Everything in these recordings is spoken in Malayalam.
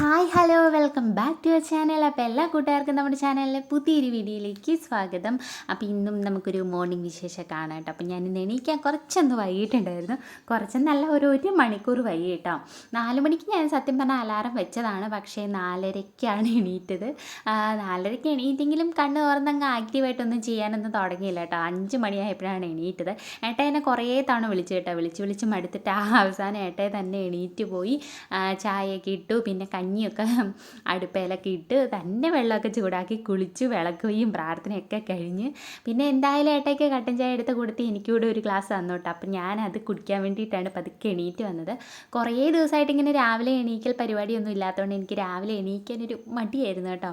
Hi hello welcome back to your channel അപ്പോൾ എല്ലാ കൂട്ടുകാർക്കും നമ്മുടെ ചാനലിലെ പുതിയൊരു വീഡിയോയിലേക്ക് സ്വാഗതം. അപ്പോൾ ഇന്നും നമുക്കൊരു മോർണിംഗ് വിശേഷം കാണാം കേട്ടോ. അപ്പോൾ ഞാൻ ഇന്ന് എണീക്കാൻ കുറച്ചൊന്ന് വൈകിട്ടുണ്ടായിരുന്നു കുറച്ചെന്നല്ല ഒരു ഒരു മണിക്കൂർ വൈകി കേട്ടോ. നാല് മണിക്ക് ഞാൻ സത്യം പറഞ്ഞാൽ അലാറം വെച്ചതാണ്. പക്ഷേ നാലരയ്ക്കാണ് എണീറ്റത്. നാലരയ്ക്ക് എണീറ്റെങ്കിലും കണ്ണ് തുറന്നങ്ങ് ആക്റ്റീവായിട്ടൊന്നും ചെയ്യാനൊന്നും തുടങ്ങിയില്ല കേട്ടോ. അഞ്ച് മണിയായപ്പോഴാണ് എണീറ്റത്. ഏട്ട എന്നെ കുറേ തവണ വിളിച്ചു കേട്ടോ. വിളിച്ച് വിളിച്ച് മടുത്തിട്ട് ആ അവസാനം ഏട്ടയെ തന്നെ എണീറ്റ് പോയി. ചായയൊക്കെ ഇട്ടു. പിന്നെ കഞ്ഞിയൊക്കെ അടുപ്പയിലൊക്കെ ഇട്ട് തന്നെ വെള്ളമൊക്കെ ചൂടാക്കി കുളിച്ച് വിളക്കുകയും പ്രാർത്ഥനയൊക്കെ കഴിഞ്ഞ് പിന്നെ എന്തായാലും ഏട്ടയ്ക്ക് കട്ടൻ ചായ എടുത്ത് കൊടുത്ത് എനിക്കൂടെ ഒരു ഗ്ലാസ് തന്നോട്ടെ. അപ്പം ഞാനത് കുടിക്കാൻ വേണ്ടിയിട്ടാണ് പതുക്കെ എണീറ്റ് വന്നത്. കുറേ ദിവസമായിട്ട് ഇങ്ങനെ രാവിലെ എണീക്കൽ പരിപാടിയൊന്നും ഇല്ലാത്തതുകൊണ്ട് എനിക്ക് രാവിലെ എണീക്കാനൊരു മടിയായിരുന്നു കേട്ടോ.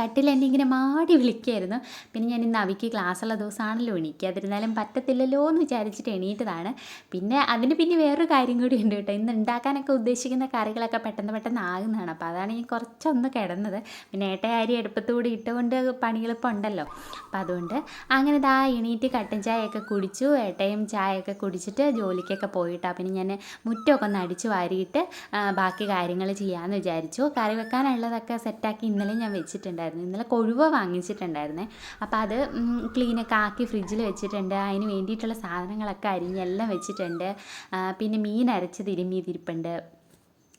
കട്ടിൽ എന്നെ ഇങ്ങനെ മാടി വിളിക്കുമായിരുന്നു പിന്നെ ഞാൻ ഇന്ന് അവിക്ക് ക്ലാസ്സുള്ള ദിവസമാണല്ലോ എണീക്കാതിരുന്നാലും പറ്റത്തില്ലല്ലോ എന്ന് വിചാരിച്ചിട്ട് എണീറ്റതാണ്. പിന്നെ അതിന് പിന്നെ വേറൊരു കാര്യം കൂടി ഉണ്ട് കേട്ടോ. ഇന്ന് ഉണ്ടാക്കാനൊക്കെ ഉദ്ദേശിക്കുന്ന കറികളൊക്കെ പെട്ടെന്ന് പെട്ടെന്ന് ആകുന്നതാണ്. അപ്പോൾ അതാണ് ഈ കുറച്ചൊന്ന് കിടന്നത്. പിന്നെ ഏട്ടയാരി എടുപ്പത്തുകൂടി ഇട്ടുകൊണ്ട് പണികളിപ്പോൾ ഉണ്ടല്ലോ. അപ്പോൾ അതുകൊണ്ട് അങ്ങനെ ദാ എണീറ്റ് കട്ടൻ ചായയൊക്കെ കുടിച്ചു. ഏട്ടയും ചായയൊക്കെ കുടിച്ചിട്ട് ജോലിക്കൊക്കെ പോയിട്ടാണ് പിന്നെ ഞാൻ മുറ്റമൊക്കെ ഒന്ന് അടിച്ചു വാരിയിട്ട് ബാക്കി കാര്യങ്ങൾ ചെയ്യാമെന്ന് വിചാരിച്ചു. കറി വെക്കാനുള്ളതൊക്കെ സെറ്റാക്കി ഇന്നലെ ഞാൻ വെച്ചിട്ടുണ്ടായിരുന്നു ഇന്നലെ കൊഴുവ വാങ്ങിച്ചിട്ടുണ്ടായിരുന്നേ. അപ്പോൾ അത് ക്ലീനൊക്കെ ആക്കി ഫ്രിഡ്ജിൽ വെച്ചിട്ടുണ്ട്. അതിന് വേണ്ടിയിട്ടുള്ള സാധനങ്ങളൊക്കെ അരിഞ്ഞെല്ലാം വെച്ചിട്ടുണ്ട്. പിന്നെ മീൻ അരച്ച് തിരുമ്മിയതിരിപ്പുണ്ട്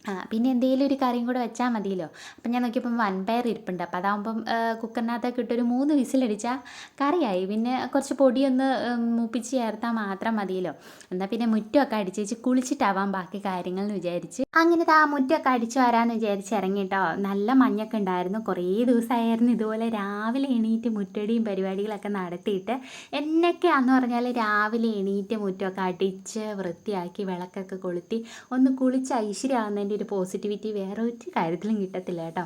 ആ പിന്നെ എന്തെങ്കിലും ഒരു കറിയും കൂടെ വെച്ചാൽ മതിയല്ലോ. അപ്പം ഞാൻ നോക്കിയപ്പം വൻപയർ ഇരിപ്പുണ്ട്. അപ്പം അതാകുമ്പം കുക്കറിനകത്തൊക്കെ ഇട്ടൊരു മൂന്ന് വിസിലടിച്ചാൽ കറിയായി. പിന്നെ കുറച്ച് പൊടിയൊന്ന് മൂപ്പിച്ച് ചേർത്താൽ മാത്രം മതിയല്ലോ. എന്നാൽ പിന്നെ മുറ്റമൊക്കെ അടിച്ച് വെച്ച് കുളിച്ചിട്ടാവാം ബാക്കി കാര്യങ്ങൾ എന്ന് വിചാരിച്ച്. അങ്ങനെ ആ മുറ്റമൊക്കെ അടിച്ചു വരാമെന്ന് വിചാരിച്ച് ഇറങ്ങിയിട്ടോ നല്ല മഞ്ഞൊക്കെ ഉണ്ടായിരുന്നു. കുറേ ദിവസമായിരുന്നു ഇതുപോലെ രാവിലെ എണീറ്റ് മുറ്റടിയും പരിപാടികളൊക്കെ നടത്തിയിട്ട്. എന്നൊക്കെയാണെന്ന് പറഞ്ഞാൽ രാവിലെ എണീറ്റ് മുറ്റമൊക്കെ അടിച്ച് വൃത്തിയാക്കി വിളക്കൊക്കെ കൊളുത്തി ഒന്ന് കുളിച്ച് ഐശ്വര്യമാകുന്നതിന്റെ ഒരു പോസിറ്റിവിറ്റി വേറെ ഒരു കാര്യത്തിലും കിട്ടത്തില്ല കേട്ടോ.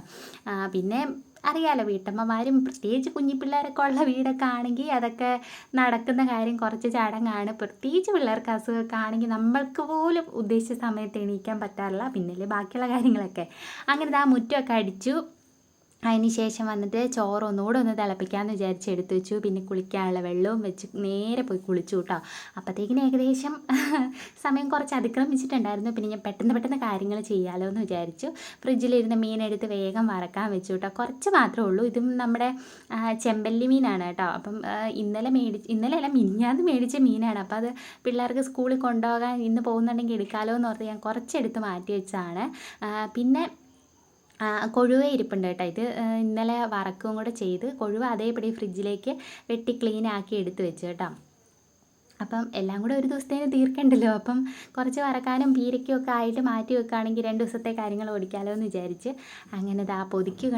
പിന്നെ അറിയാലോ വീട്ടമ്മമാരും പ്രത്യേകിച്ച് കുഞ്ഞിപ്പിള്ളേരൊക്കെ ഉള്ള വീടൊക്കെ ആണെങ്കിൽ അതൊക്കെ നടക്കുന്ന കാര്യം കുറച്ച് ചടങ്ങാണ്. പ്രത്യേകിച്ച് പിള്ളേർക്ക് അസുഖമൊക്കെ ആണെങ്കിൽ നമ്മൾക്ക് പോലും ഉദ്ദേശിച്ച സമയത്ത് എണീക്കാൻ പറ്റാറില്ല. പിന്നല്ലേ ബാക്കിയുള്ള കാര്യങ്ങളൊക്കെ. അങ്ങനെ ആ മുറ്റമൊക്കെ അടിച്ചു. അതിന് ശേഷം വന്നിട്ട് ചോറ് ഒന്നുകൂടെ ഒന്ന് തിളപ്പിക്കാമെന്ന് വിചാരിച്ച് എടുത്തു വെച്ചു. പിന്നെ കുളിക്കാനുള്ള വെള്ളവും വെച്ച് നേരെ പോയി കുളിച്ചു കേട്ടോ അപ്പോഴത്തേക്കിന് ഏകദേശം സമയം കുറച്ച് അതിക്രമിച്ചിട്ടുണ്ടായിരുന്നു. പിന്നെ ഞാൻ പെട്ടെന്ന് പെട്ടെന്ന് കാര്യങ്ങൾ ചെയ്യാമല്ലോ എന്ന് വിചാരിച്ചു. ഫ്രിഡ്ജിലിരുന്ന് മീനെടുത്ത് വേഗം വറക്കാൻ വെച്ചു കേട്ടോ കുറച്ച് മാത്രമേ ഉള്ളൂ. ഇതും നമ്മുടെ ചെമ്പല്ലി മീനാണ് കേട്ടോ അപ്പം ഇന്നലെ മേടിച്ച് ഇന്നലെ അല്ല മിനിഞ്ഞാന്ന് മേടിച്ച മീനാണ്. അപ്പോൾ അത് പിള്ളേർക്ക് സ്കൂളിൽ കൊണ്ടുപോകാൻ ഇന്ന് പോകുന്നുണ്ടെങ്കിൽ എടുക്കാമല്ലോ എന്ന് ഓർത്ത് ഞാൻ കുറച്ചെടുത്ത് മാറ്റി വെച്ചതാണ്. പിന്നെ കൊഴുവ ഇരിപ്പുണ്ട് കേട്ടോ. ഇത് ഇന്നലെ വറക്കുകയും കൂടെ ചെയ്ത് കൊഴുവ അതേപടി ഫ്രിഡ്ജിലേക്ക് വെട്ടി ക്ലീൻ ആക്കി എടുത്ത് വെച്ചു കേട്ടോ. അപ്പം എല്ലാം കൂടെ ഒരു ദിവസത്തേന് തീർക്കണ്ടല്ലോ. അപ്പം കുറച്ച് വറക്കാനും പീരയ്ക്കും ഒക്കെ ആയിട്ട് മാറ്റി വെക്കുകയാണെങ്കിൽ രണ്ട് ദിവസത്തെ കാര്യങ്ങൾ ഓടിക്കാമല്ലോ എന്ന് വിചാരിച്ച് അങ്ങനെ ദാ പൊതിക്ക്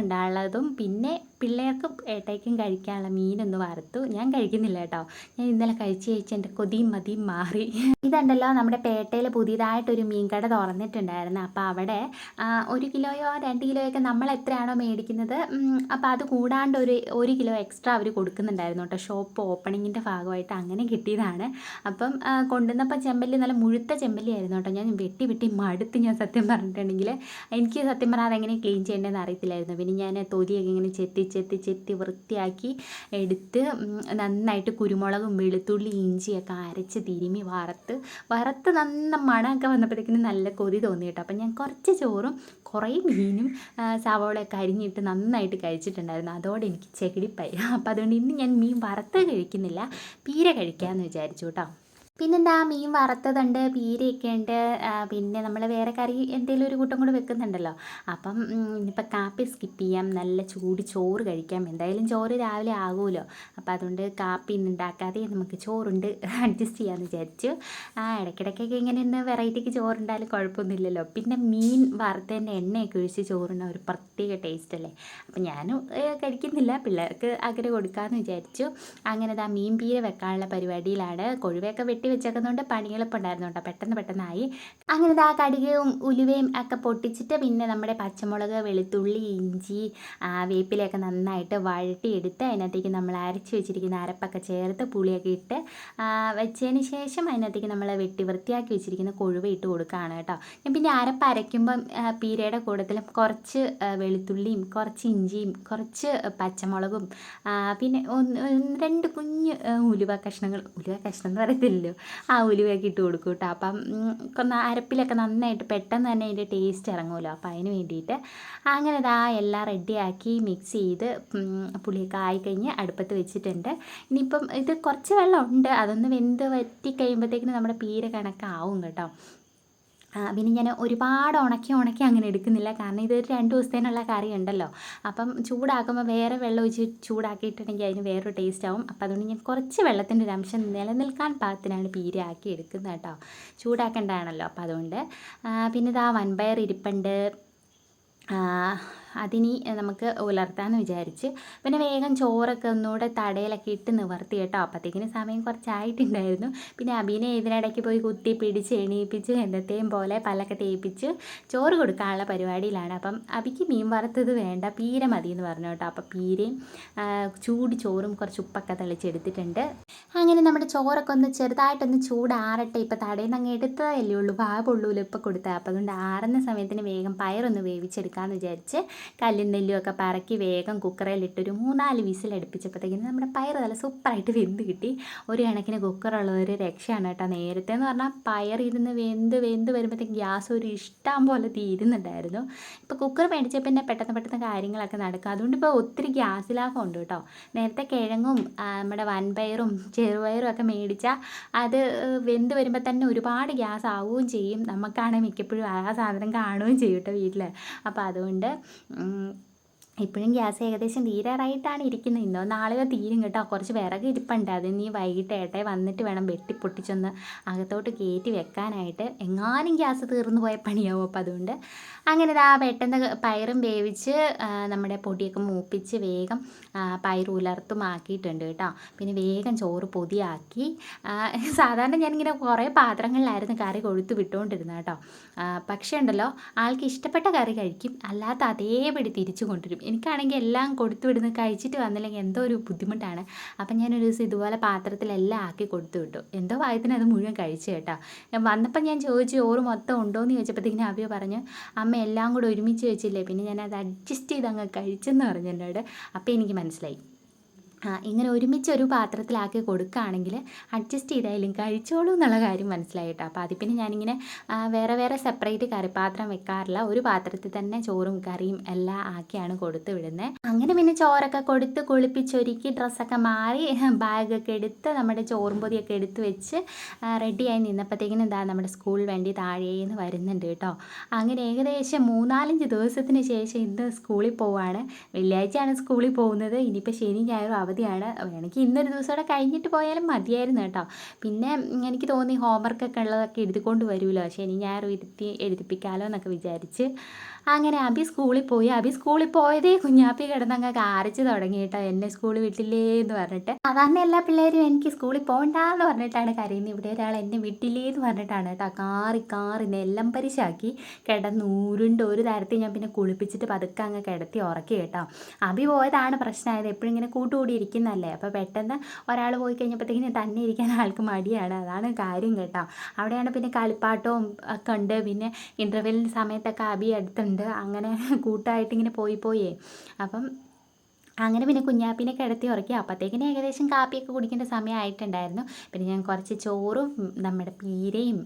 പിന്നെ പിള്ളേർക്കും ഏട്ടയ്ക്കും കഴിക്കാനുള്ള മീനൊന്ന് വറുത്തു. ഞാൻ കഴിക്കുന്നില്ല കേട്ടോ. ഞാൻ ഇന്നലെ കഴിച്ച് കഴിച്ച് എന്റെ കൊതിയും മതിയും മാറി. ഇതുണ്ടല്ലോ നമ്മുടെ പേട്ടയിൽ പുതിയതായിട്ടൊരു മീൻകട തുറന്നിട്ടുണ്ടായിരുന്നു. അപ്പോൾ അവിടെ ഒരു കിലോയോ രണ്ട് കിലോയൊക്കെ നമ്മൾ എത്രയാണോ മേടിക്കുന്നത്. അപ്പോൾ അത് കൂടാണ്ട് ഒരു ഒരു കിലോ എക്സ്ട്രാ അവർ കൊടുക്കുന്നുണ്ടായിരുന്നു കേട്ടോ. ഷോപ്പ് ഓപ്പണിങ്ങിന്റെ ഭാഗമായിട്ട് അങ്ങനെ കിട്ടിയതാണ്. അപ്പം കൊണ്ടുവന്നപ്പോൾ ചെമ്പല്ലി നല്ല മുഴുത്ത ചെമ്പല്ലി ആയിരുന്നു കേട്ടോ. ഞാൻ വെട്ടി വെട്ടി മടുത്ത് ഞാൻ സത്യം പറഞ്ഞിട്ടുണ്ടെങ്കിൽ എനിക്ക് സത്യം പറഞ്ഞാൽ അതെങ്ങനെ ക്ലീൻ ചെയ്യേണ്ടതെന്ന് അറിയത്തില്ലായിരുന്നു. പിന്നെ ഞാൻ തൊലിയൊക്കെ ഇങ്ങനെ ചെത്തി ചെത്തി വൃത്തിയാക്കി എടുത്ത് നന്നായിട്ട് കുരുമുളകും വെളുത്തുള്ളി ഇഞ്ചിയൊക്കെ അരച്ച് തിരുമി വറുത്ത് വറുത്ത് നന്ന മണമൊക്കെ വന്നപ്പോഴത്തേക്കിനും നല്ല കൊതി തോന്നി കേട്ടോ. അപ്പം ഞാൻ കുറച്ച് ചോറും കുറേ മീനും സവാളയൊക്കെ അരിഞ്ഞിട്ട് നന്നായിട്ട് കഴിച്ചിട്ടുണ്ടായിരുന്നു. അതോടെ എനിക്ക് ചെകിടിപ്പായി. അപ്പം അതുകൊണ്ട് ഇന്ന് ഞാൻ മീൻ വറുത്ത് കഴിക്കുന്നില്ല പീര കഴിക്കാമെന്ന് വിചാരിച്ചു കേട്ടോ. പിന്നെന്താ മീൻ വറുത്തതുണ്ട് പീരയൊക്കെ ഉണ്ട് പിന്നെ നമ്മൾ വേറെ കറി എന്തെങ്കിലും ഒരു കൂട്ടം കൂടി വെക്കുന്നുണ്ടല്ലോ. അപ്പം ഇനിയിപ്പോൾ കാപ്പി സ്കിപ്പ് ചെയ്യാം നല്ല ചൂട് ചോറ് കഴിക്കാം. എന്തായാലും ചോറ് രാവിലെ ആകുമല്ലോ അപ്പോൾ അതുകൊണ്ട് കാപ്പി ഉണ്ടാക്കാതെ നമുക്ക് ചോറുണ്ട് അഡ്ജസ്റ്റ് ചെയ്യാമെന്ന് വിചാരിച്ചു. ആ ഇടയ്ക്കിടയ്ക്കൊക്കെ ഇങ്ങനെ ഒന്ന് വെറൈറ്റിക്ക് ചോറുണ്ടായാലും കുഴപ്പമൊന്നുമില്ലല്ലോ. പിന്നെ മീൻ വറുത്തതിന്റെ എണ്ണയൊക്കെ ഒഴിച്ച് ചോറുണ്ട ഒരു പ്രത്യേക ടേസ്റ്റ് അല്ലേ? അപ്പം ഞാനും കഴിക്കുന്നില്ല. പിള്ളേർക്ക് അങ്ങനെ കൊടുക്കാമെന്ന് വിചാരിച്ചു. അങ്ങനെ ദാ മീൻ പീര വെക്കാനുള്ള പരിപാടിയിലാണ്. കൊഴുവയൊക്കെ വെട്ടി വെച്ചേക്കുന്നതുകൊണ്ട് പണിയെളുപ്പം ഉണ്ടായിരുന്നു കേട്ടോ പെട്ടെന്ന് പെട്ടെന്നായി. അങ്ങനെ ആ കടുകയും ഉലുവയും ഒക്കെ പൊട്ടിച്ചിട്ട് പിന്നെ നമ്മുടെ പച്ചമുളക് വെളുത്തുള്ളി ഇഞ്ചി വേപ്പിലയൊക്കെ നന്നായിട്ട് വഴട്ടിയെടുത്ത് അതിനകത്തേക്ക് നമ്മൾ അരച്ച് വെച്ചിരിക്കുന്ന അരപ്പൊക്കെ ചേർത്ത് പുളിയൊക്കെ ഇട്ട് വെച്ചതിന് ശേഷം അതിനകത്തേക്ക് നമ്മൾ വെട്ടി വൃത്തിയാക്കി വെച്ചിരിക്കുന്ന കൊഴുവ ഇട്ട് കൊടുക്കുകയാണ് കേട്ടോ. ഞാൻ പിന്നെ അരപ്പ് അരയ്ക്കുമ്പം പീരയുടെ കൂടത്തിലും കുറച്ച് വെളുത്തുള്ളിയും കുറച്ച് ഇഞ്ചിയും കുറച്ച് പച്ചമുളകും പിന്നെ ഒന്ന് രണ്ട് കുഞ്ഞ് ഉലുവ കഷ്ണങ്ങൾ ഉലുവ കഷ്ണം എന്ന് പറയത്തില്ലല്ലോ. ആ ഉലുവയൊക്കെ ഇട്ട് കൊടുക്കും കേട്ടോ. അപ്പം അരപ്പിലൊക്കെ നന്നായിട്ട് പെട്ടെന്ന് തന്നെ അതിന്റെ ടേസ്റ്റ് ഇറങ്ങുമല്ലോ. അപ്പം അതിന് വേണ്ടിയിട്ട് അങ്ങനെ ഇതാ എല്ലാം റെഡിയാക്കി മിക്സ് ചെയ്ത് പുളിയൊക്കെ ആയിക്കഴിഞ്ഞ് അടുപ്പത്ത് വെച്ചിട്ടുണ്ട്. ഇനിയിപ്പം ഇത് കുറച്ച് വെള്ളം ഉണ്ട്. അതൊന്ന് വെന്ത് വറ്റി കഴിയുമ്പോഴത്തേക്കിന് നമ്മുടെ പീര കണക്കാവും കേട്ടോ. പിന്നെ ഞാൻ ഒരുപാട് ഉണക്കി ഉണക്കി അങ്ങനെ എടുക്കുന്നില്ല. കാരണം ഇതൊരു രണ്ട് ദിവസത്തേനുള്ള കറി ഉണ്ടല്ലോ അപ്പം ചൂടാക്കുമ്പോൾ വേറെ വെള്ളം ഒഴിച്ച് ചൂടാക്കിയിട്ടുണ്ടെങ്കിൽ അതിന് വേറൊരു ടേസ്റ്റ് ആവും. അപ്പോൾ അതുകൊണ്ട് ഞാൻ കുറച്ച് വെള്ളത്തിന്റെ ഒരു അംശം നിലനിൽക്കാൻ പാകത്തിനാണ് പീരാക്കി എടുക്കുന്നത് കേട്ടോ. ചൂടാക്കേണ്ടതാണല്ലോ. അപ്പം അതുകൊണ്ട് പിന്നെ ഇതാ വൻപയർ ഇരിപ്പുണ്ട്. അതിനി നമുക്ക് ഉലർത്താമെന്ന് വിചാരിച്ച്. പിന്നെ വേഗം ചോറൊക്കെ ഒന്നുകൂടെ തടയിലൊക്കെ ഇട്ട് നിവർത്തി കേട്ടോ. അപ്പോഴത്തേക്കിന് സമയം കുറച്ചായിട്ടുണ്ടായിരുന്നു. പിന്നെ അബീനെ ഇതിനിടയ്ക്ക് പോയി കുത്തി പിടിച്ച് എണീപ്പിച്ച് എന്നത്തെയും പോലെ പല്ലൊക്കെ തേപ്പിച്ച് ചോറ് കൊടുക്കാനുള്ള പരിപാടിയിലാണ്. അപ്പം അബിക്ക് മീൻ വറുത്തത് വേണ്ട പീര മതി എന്ന് പറഞ്ഞു കേട്ടോ. അപ്പം പീരയും ചൂട് ചോറും കുറച്ച് ഉപ്പൊക്കെ തെളിച്ചെടുത്തിട്ടുണ്ട്. അങ്ങനെ നമ്മുടെ ചോറൊക്കെ ഒന്ന് ചെറുതായിട്ടൊന്ന് ചൂടാറട്ടെ. ഇപ്പം തടയിൽ നിന്ന് അങ്ങ് എടുത്തതല്ലേ ഉള്ളൂ. ഭാ പൊള്ളൂല ഇപ്പം കൊടുത്തത് അപ്പം അതുകൊണ്ട് ആറുന്ന സമയത്തിന് വേഗം പയറൊന്ന് വേവിച്ചെടുക്കാമെന്ന് വിചാരിച്ച് കല്ലും നെല്ലും ഒക്കെ പറക്കി വേഗം കുക്കറിലിട്ടൊരു മൂന്നാൽ വിസിൽ അടുപ്പിച്ചപ്പോഴത്തേക്കിനും നമ്മുടെ പയർ നല്ല സൂപ്പറായിട്ട് വെന്ത് കിട്ടി. ഒരു കണക്കിന് കുക്കറുള്ള ഒരു രക്ഷയാണ് കേട്ടോ. നേരത്തെ എന്ന് പറഞ്ഞാൽ പയർ ഇരുന്ന് വെന്ത് വെന്ത് വരുമ്പോഴത്തേക്കും ഗ്യാസ് ഒരു ഇഷ്ടം പോലെ തീരുന്നുണ്ടായിരുന്നു. ഇപ്പോൾ കുക്കർ മേടിച്ചപ്പോൾ പിന്നെ പെട്ടെന്ന് പെട്ടെന്ന് കാര്യങ്ങളൊക്കെ നടക്കും. അതുകൊണ്ട് ഇപ്പോൾ ഒത്തിരി ഗ്യാസ് ഉണ്ട് കേട്ടോ. നേരത്തെ കിഴങ്ങും നമ്മുടെ വൻപയറും ചെറുപയറും ഒക്കെ മേടിച്ചാൽ അത് വെന്ത് വരുമ്പോൾ തന്നെ ഒരുപാട് ഗ്യാസ് ആവുകയും ചെയ്യും. നമുക്കാണെങ്കിൽ മിക്കപ്പോഴും ആ സാധനം കാണുകയും ചെയ്യും കേട്ടോ വീട്ടിൽ അപ്പോൾ അതുകൊണ്ട് 嗯 ഇപ്പോഴും ഗ്യാസ് ഏകദേശം തീരാറായിട്ടാണ് ഇരിക്കുന്നത്. ഇന്നോ നാളെയോ തീരും കേട്ടോ. കുറച്ച് വിറക് ഇരിപ്പുണ്ട്. അത് നീ വൈകിട്ട് ഏട്ടെ വന്നിട്ട് വേണം വെട്ടിപ്പൊട്ടിച്ചൊന്ന് അകത്തോട്ട് കയറ്റി വെക്കാനായിട്ട്. എങ്ങാനും ഗ്യാസ് തീർന്നു പോയ പണിയാവും അപ്പോൾ അതുകൊണ്ട്. അങ്ങനെ ഇതാ പെട്ടെന്ന് പയറും വേവിച്ച് നമ്മുടെ പൊടിയൊക്കെ മൂപ്പിച്ച് വേഗം ആ, പയർ ഉലർത്തും ആക്കിയിട്ടുണ്ട് കേട്ടോ. പിന്നെ വേഗം ചോറ് പൊതിയാക്കി. ആ, സാധാരണ ഞാനിങ്ങനെ കുറേ പാത്രങ്ങളിലായിരുന്നു കറി കൊഴുത്ത് വിട്ടുകൊണ്ടിരുന്നത് കേട്ടോ. ആ, പക്ഷേ ഉണ്ടല്ലോ ആൾക്ക് ഇഷ്ടപ്പെട്ട കറി കഴിക്കും. അല്ലാത്ത അതേപടി തിരിച്ചു കൊണ്ടുവരും. എനിക്കാണെങ്കിൽ എല്ലാം കൊടുത്തു വിടുന്ന കഴിച്ചിട്ട് വന്നില്ലെങ്കിൽ എന്തോ ഒരു ബുദ്ധിമുട്ടാണ്. അപ്പം ഞാനൊരു ദിവസം ഇതുപോലെ പാത്രത്തിലെല്ലാം ആക്കി കൊടുത്തു വിട്ടു. എന്തോ വായത്തിന് അത് മുഴുവൻ കഴിച്ചു കേട്ടോ. വന്നപ്പോൾ ഞാൻ ചോദിച്ചു ഓറ് മൊത്തം ഉണ്ടോ എന്ന് ചോദിച്ചപ്പോഴത്തേക്കിനും അഭിയ പറഞ്ഞു അമ്മ എല്ലാം കൂടെ ഒരുമിച്ച് വെച്ചില്ലേ പിന്നെ ഞാൻ അത് അഡ്ജസ്റ്റ് ചെയ്ത് അങ്ങ് കഴിച്ചെന്ന് പറഞ്ഞു എന്നോട്. അപ്പോൾ എനിക്ക് മനസ്സിലായി. ഇങ്ങനെ ഒരുമിച്ച് ഒരു പാത്രത്തിലാക്കി കൊടുക്കുകയാണെങ്കിൽ അഡ്ജസ്റ്റ് ചെയ്തായാലും കഴിച്ചോളൂ എന്നുള്ള കാര്യം മനസ്സിലായിട്ടോ. അപ്പോൾ അതിൽ പിന്നെ ഞാനിങ്ങനെ വേറെ വേറെ സെപ്പറേറ്റ് കറിപ്പാത്രം വെക്കാറില്ല. ഒരു പാത്രത്തിൽ തന്നെ ചോറും കറിയും എല്ലാം ആക്കിയാണ് കൊടുത്തു വിടുന്നത് അങ്ങനെ പിന്നെ ചോറൊക്കെ കൊടുത്ത് കുളിപ്പിച്ചൊരുക്കി ഡ്രസ്സൊക്കെ മാറി ബാഗൊക്കെ എടുത്ത് നമ്മുടെ ചോറും പൊതിയൊക്കെ എടുത്ത് വെച്ച് റെഡിയായി നിന്നപ്പോഴത്തേക്കിനും എന്താ നമ്മുടെ സ്കൂൾ വേണ്ടി താഴേന്ന് വരുന്നുണ്ട് കേട്ടോ. അങ്ങനെ ഏകദേശം മൂന്നാലഞ്ച് ദിവസത്തിന് ശേഷം ഇന്ന് സ്കൂളിൽ പോവാണ്. വെള്ളിയാഴ്ചയാണ് സ്കൂളിൽ പോകുന്നത്. ഇനിയിപ്പോൾ ശനി ഞായറും അവധിയാണ്. എനിക്ക് ഇന്നൊരു ദിവസം കൂടെ കഴിഞ്ഞിട്ട് പോയാലും മതിയായിരുന്നു കേട്ടോ. പിന്നെ എനിക്ക് തോന്നി ഹോംവർക്കൊക്കെ ഉള്ളതൊക്കെ എഴുതിക്കൊണ്ട് വരുമല്ലോ ഇനി ഞാൻ ഇരുത്തി എഴുതിപ്പിക്കാമല്ലോ എന്നൊക്കെ വിചാരിച്ച് അങ്ങനെ അബി സ്കൂളിൽ പോയി. അബി സ്കൂളിൽ പോയതേ കുഞ്ഞാപ്പി കിടന്നങ്ങ് കാറിച്ച് തുടങ്ങി കേട്ടോ. എന്നെ സ്കൂളിൽ വിട്ടില്ലേ എന്ന് പറഞ്ഞിട്ട്. സാധാരണ എല്ലാ പിള്ളേരും എനിക്ക് സ്കൂളിൽ പോകണ്ടെന്ന് പറഞ്ഞിട്ടാണ് കരയുന്നത്. ഇവിടെ ഒരാൾ എന്നെ വിട്ടില്ലേ എന്ന് പറഞ്ഞിട്ടാണ് കേട്ടോ. കാറി കാറി നെല്ലം പരിശാക്കി കിടന്ന് ഉരുണ്ട് ഒരു തരത്തിൽ ഞാൻ പിന്നെ കുളിപ്പിച്ചിട്ട് പതുക്കെ അങ്ങ് കിടത്തി ഉറക്കി കേട്ടോ. അബി പോയതാണ് പ്രശ്നമായത്. എപ്പോഴും ഇങ്ങനെ കൂട്ടുകൂടി ഇരിക്കുന്നതല്ലേ അപ്പോൾ പെട്ടെന്ന് ഒരാൾ പോയി കഴിഞ്ഞപ്പോഴത്തേക്കിനും തന്നെ ഇരിക്കാൻ ആൾക്ക് മടിയാണ്. അതാണ് കാര്യം കേട്ടോ. അവിടെയാണ് പിന്നെ കളിപ്പാട്ടവും ഒക്കെ ഉണ്ട്. പിന്നെ ഇന്റർവെല്ലിന്റെ സമയത്തൊക്കെ അബി അടുത്തുണ്ട്. അങ്ങനെ കൂട്ടായിട്ട് ഇങ്ങനെ പോയി പോയേ. അപ്പം അങ്ങനെ പിന്നെ കുഞ്ഞാപ്പിനെ കിടത്തി ഉറക്കി. അപ്പോഴത്തേക്കിന് ഏകദേശം കാപ്പിയൊക്കെ കുടിക്കേണ്ട സമയമായിട്ടുണ്ടായിരുന്നു. പിന്നെ ഞാൻ കുറച്ച് ചോറും നമ്മുടെ പീരയും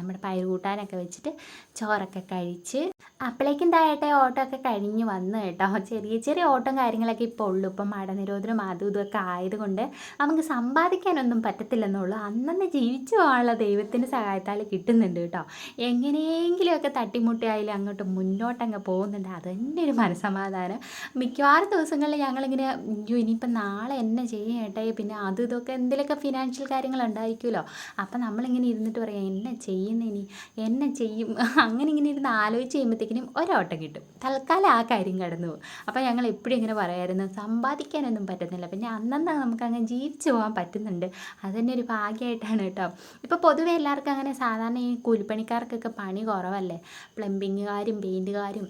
നമ്മുടെ പയർ കൂട്ടാനൊക്കെ വെച്ചിട്ട് ചോറൊക്കെ കഴിച്ച് അപ്പോഴേക്കും താഴട്ടെ ഓട്ടം ഒക്കെ കഴിഞ്ഞ് വന്നു കേട്ടോ. ചെറിയ ചെറിയ ഓട്ടം കാര്യങ്ങളൊക്കെ ഇപ്പോൾ ഉള്ളൂ. ഇപ്പം മടനിരോധനം അതും ഇതൊക്കെ ആയതുകൊണ്ട് നമുക്ക് സമ്പാദിക്കാനൊന്നും പറ്റത്തില്ലെന്നുള്ളൂ. അന്നന്ന് ജീവിച്ചു പോകാനുള്ള ദൈവത്തിന്റെ സഹായത്താൽ കിട്ടുന്നുണ്ട് കേട്ടോ. എങ്ങനെയെങ്കിലുമൊക്കെ തട്ടിമുട്ടിയായാലും അങ്ങോട്ട് മുന്നോട്ടങ്ങ് പോകുന്നുണ്ട്. അത് തന്നെ ഒരു മനസ്സമാധാനം മിക്കവാറും ദിവസങ്ങളിൽ ഞങ്ങളിങ്ങനെ അയ്യോ ഇനിയിപ്പം നാളെ എന്നെ ചെയ്യും ഏട്ടായി പിന്നെ അത് ഇതൊക്കെ എന്തെങ്കിലുമൊക്കെ ഫിനാൻഷ്യൽ കാര്യങ്ങൾ ഉണ്ടായിരിക്കുമല്ലോ. അപ്പം നമ്മളിങ്ങനെ ഇരുന്നിട്ട് പറയാം എന്നെ ചെയ്യുന്ന ഇനി എന്നെ ചെയ്യും. അങ്ങനെ ഇങ്ങനെ ഇരുന്ന് ആലോചിച്ച് കഴിയുമ്പോഴത്തേക്കിനും ഒരോട്ടം കിട്ടും. തൽക്കാലം ആ കാര്യം കടന്നു പോകും. അപ്പോൾ ഞങ്ങൾ എപ്പോഴും ഇങ്ങനെ പറയായിരുന്നു സമ്പാദിക്കാനൊന്നും പറ്റുന്നില്ല. പിന്നെ അന്നന്ന് നമുക്ക് അങ്ങനെ ജീവിച്ചു പോകാൻ പറ്റുന്നുണ്ട്. അത് തന്നെ ഒരു ഭാഗ്യമായിട്ടാണ് കേട്ടോ. ഇപ്പോൾ പൊതുവെ എല്ലാവർക്കും അങ്ങനെ സാധാരണ ഈ കൂലിപ്പണിക്കാർക്കൊക്കെ പണി കുറവല്ലേ? പ്ലംബിങ്ങുകാരും പെയിന്റുകാരും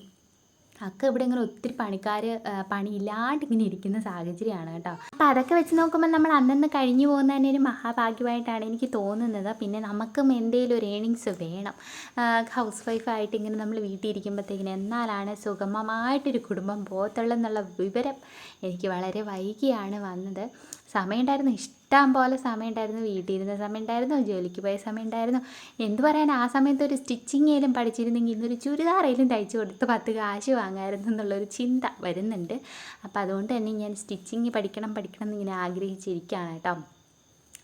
ഒക്കെ ഇവിടെ ഇങ്ങനെ ഒത്തിരി പണിക്കാർ പണിയില്ലാണ്ട് ഇങ്ങനെ ഇരിക്കുന്ന സാഹചര്യമാണ് കേട്ടോ. അപ്പോൾ അതൊക്കെ വെച്ച് നോക്കുമ്പോൾ നമ്മൾ അന്നന്ന് കഴിഞ്ഞു പോകുന്ന തന്നെ ഒരു മഹാഭാഗ്യമായിട്ടാണ് എനിക്ക് തോന്നുന്നത്. പിന്നെ നമുക്കും എന്തെങ്കിലും ഒരു ഏണിങ്സ് വേണം. ഹൗസ് വൈഫായിട്ട് ഇങ്ങനെ നമ്മൾ വീട്ടിൽ ഇരിക്കുമ്പോഴത്തേക്കിന് എന്നാലാണ് സുഗമമായിട്ടൊരു കുടുംബം പോകത്തുള്ളൂ എന്നുള്ള വിവരം എനിക്ക് വളരെ വൈകിയാണ് വന്നത്. സമയമുണ്ടായിരുന്നു. ഇഷ്ടം പോലെ സമയമുണ്ടായിരുന്നു. വീട്ടിലിരുന്ന വീട്ടിൽ ഇരുന്ന സമയം ഉണ്ടായിരുന്നു ജോലിക്ക് പോയ സമയമുണ്ടായിരുന്നു. എന്ത് പറയാൻ ആ സമയത്ത് ഒരു സ്റ്റിച്ചിങ്ങേലും പഠിച്ചിരുന്നെങ്കിൽ ഇന്നൊരു ചുരിദാറേലും തയ്ച്ചു കൊടുത്ത് പത്ത് കാശ് വാങ്ങായിരുന്നു എന്നുള്ളൊരു ചിന്ത വരുന്നുണ്ട്. അപ്പോൾ അതുകൊണ്ട് തന്നെ ഞാൻ സ്റ്റിച്ചിങ് പഠിക്കണം പഠിക്കണം എന്നിങ്ങനെ ആഗ്രഹിച്ചിരിക്കുകയാണ് കേട്ടോ.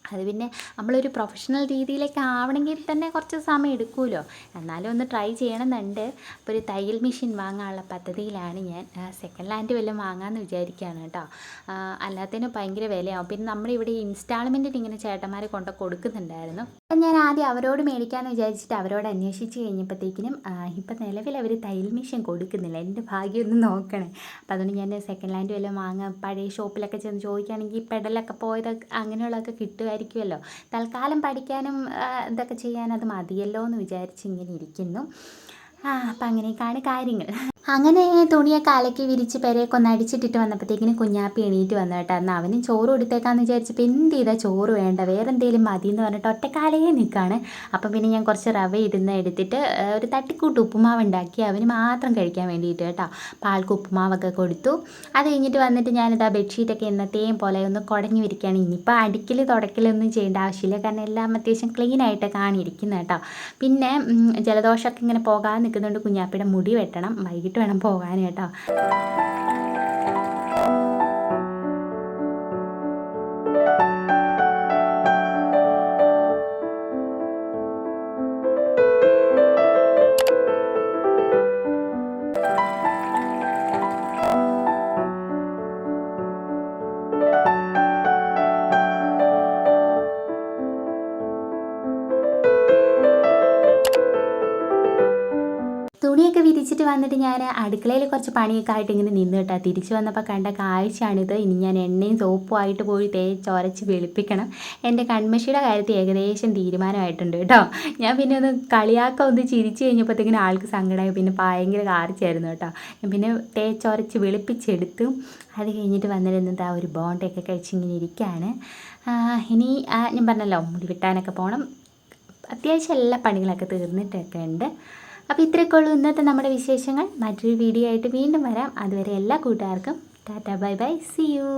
അത് പിന്നെ നമ്മളൊരു പ്രൊഫഷണൽ രീതിയിലേക്ക് ആവണമെങ്കിൽ തന്നെ കുറച്ച് സമയം എടുക്കുമല്ലോ. എന്നാലും ഒന്ന് ട്രൈ ചെയ്യണമെന്നുണ്ട്. അപ്പോൾ ഒരു തയ്യൽ മെഷീൻ വാങ്ങാനുള്ള പദ്ധതിയിലാണ് ഞാൻ സെക്കൻഡ് ഹാൻഡ് വല്ലതും വാങ്ങാമെന്ന് വിചാരിക്കുകയാണ് കേട്ടോ. അല്ലാത്തതിന് ഭയങ്കര വിലയാവും. പിന്നെ നമ്മുടെ ഇവിടെ ഇൻസ്റ്റാൾമെന്റിന് ഇങ്ങനെ ചേട്ടന്മാർ കൊണ്ട് കൊടുക്കുന്നുണ്ടായിരുന്നു. അപ്പം ഞാൻ ആദ്യം അവരോട് മേടിക്കാമെന്ന് വിചാരിച്ചിട്ട് അവരോട് അന്വേഷിച്ച് കഴിഞ്ഞപ്പോഴത്തേക്കിനും ഇപ്പം നിലവിൽ അവർ തയ്യൽ മെഷീൻ കൊടുക്കുന്നില്ല. എന്റെ ഭാഗ്യം ഒന്ന് നോക്കണേ. അപ്പോൾ അതുകൊണ്ട് ഞാൻ സെക്കൻഡ് ഹാൻഡ് വല്ലതും വാങ്ങാം. പഴയ ഷോപ്പിലൊക്കെ ചെന്ന് ചോദിക്കുകയാണെങ്കിൽ പെഡലൊക്കെ പോയത് അങ്ങനെയുള്ളതൊക്കെ കിട്ടുമായിരിക്കുമല്ലോ തൽക്കാലം പഠിക്കാനും ഇതൊക്കെ ചെയ്യാൻ അത് മതിയല്ലോ എന്ന് വിചാരിച്ച് ഇങ്ങനെ ഇരിക്കുന്നു. അപ്പം അങ്ങനെയൊക്കെയാണ് കാര്യങ്ങൾ. അങ്ങനെ തുണിയൊക്കെ അലക്കി വിരിച്ച് പെരയൊക്കെ ഒന്ന് അടിച്ചിട്ടിട്ട് വന്നപ്പോഴത്തേക്കിനും കുഞ്ഞാപ്പി എണീറ്റ് വന്നു കേട്ടോ. എന്നാൽ അവനും ചോറ് കൊടുത്തേക്കാന്ന് വിചാരിച്ചപ്പോൾ എന്ത് ചെയ്താൽ ചോറ് വേണ്ട വേറെ എന്തെങ്കിലും മതി എന്ന് പറഞ്ഞിട്ട് ഒറ്റക്കാലേ നിൽക്കുകയാണ്. അപ്പം പിന്നെ ഞാൻ കുറച്ച് റവ ഇടുന്ന എടുത്തിട്ട് ഒരു തട്ടിക്കൂട്ട് ഉപ്പുമാവ് ഉണ്ടാക്കി അവന് മാത്രം കഴിക്കാൻ വേണ്ടിയിട്ട് കേട്ടോ. പാൽക്ക് ഉപ്പുമാവൊക്കെ കൊടുത്തു. അത് കഴിഞ്ഞിട്ട് വന്നിട്ട് ഞാനിതാ ബെഡ്ഷീറ്റൊക്കെ എന്നത്തെയും പോലെ ഒന്ന് കുടഞ്ഞു വിരിക്കുകയാണ്. ഇനിയിപ്പോൾ അടിക്കൽ തുടക്കലൊന്നും ചെയ്യേണ്ട ആവശ്യമില്ല. കാരണം എല്ലാം അത്യാവശ്യം ക്ലീൻ ആയിട്ട് കാണിയിരിക്കുന്നത് കേട്ടോ. പിന്നെ ജലദോഷമൊക്കെ ഇങ്ങനെ പോകാതെ നിൽക്കുന്നതുകൊണ്ട് കുഞ്ഞാപ്പിയുടെ മുടി വെട്ടണം. വൈകിട്ട് വേണം പോകാൻ വിരിച്ചിട്ട് വന്നിട്ട് ഞാൻ അടുക്കളയിൽ കുറച്ച് പണിയൊക്കെ ആയിട്ട് ഇങ്ങനെ നിന്ന് കേട്ടോ. തിരിച്ചു വന്നപ്പോൾ കണ്ട കാഴ്ചയാണിത്. ഇനി ഞാൻ എണ്ണയും സോപ്പും ആയിട്ട് പോയി തേച്ചൊരച്ച് വെളുപ്പിക്കണം. എന്റെ കൺമഷിയുടെ കാര്യത്തിൽ ഏകദേശം തീരുമാനമായിട്ടുണ്ട് കേട്ടോ. ഞാൻ പിന്നെ ഒന്ന് കളിയാക്ക ഒന്ന് ചിരിച്ചു കഴിഞ്ഞപ്പോഴത്തേക്കിനും ആൾക്ക് സങ്കടമായി. പിന്നെ ഭയങ്കര കാർച്ചായിരുന്നു കേട്ടോ. ഞാൻ പിന്നെ തേച്ചൊരച്ച് വെളുപ്പിച്ചെടുത്തു. അത് കഴിഞ്ഞിട്ട് വന്നിരുന്നത് ആ ഒരു ബോണ്ടൊക്കെ കഴിച്ചിങ്ങനെ ഇരിക്കുകയാണ് ഇനി ഞാൻ പറഞ്ഞല്ലോ മുടി വിട്ടാനൊക്കെ പോകണം അത്യാവശ്യം എല്ലാ പണികളൊക്കെ തീർന്നിട്ടൊക്കെ ഉണ്ട്. അപ്പോൾ ഇത്രയൊക്കെ ഉള്ളൂ ഇന്നത്തെ നമ്മുടെ വിശേഷങ്ങൾ. മറ്റൊരു വീഡിയോ ആയിട്ട് വീണ്ടും വരാം. അതുവരെ എല്ലാ കൂട്ടുകാർക്കും tata bye bye. See you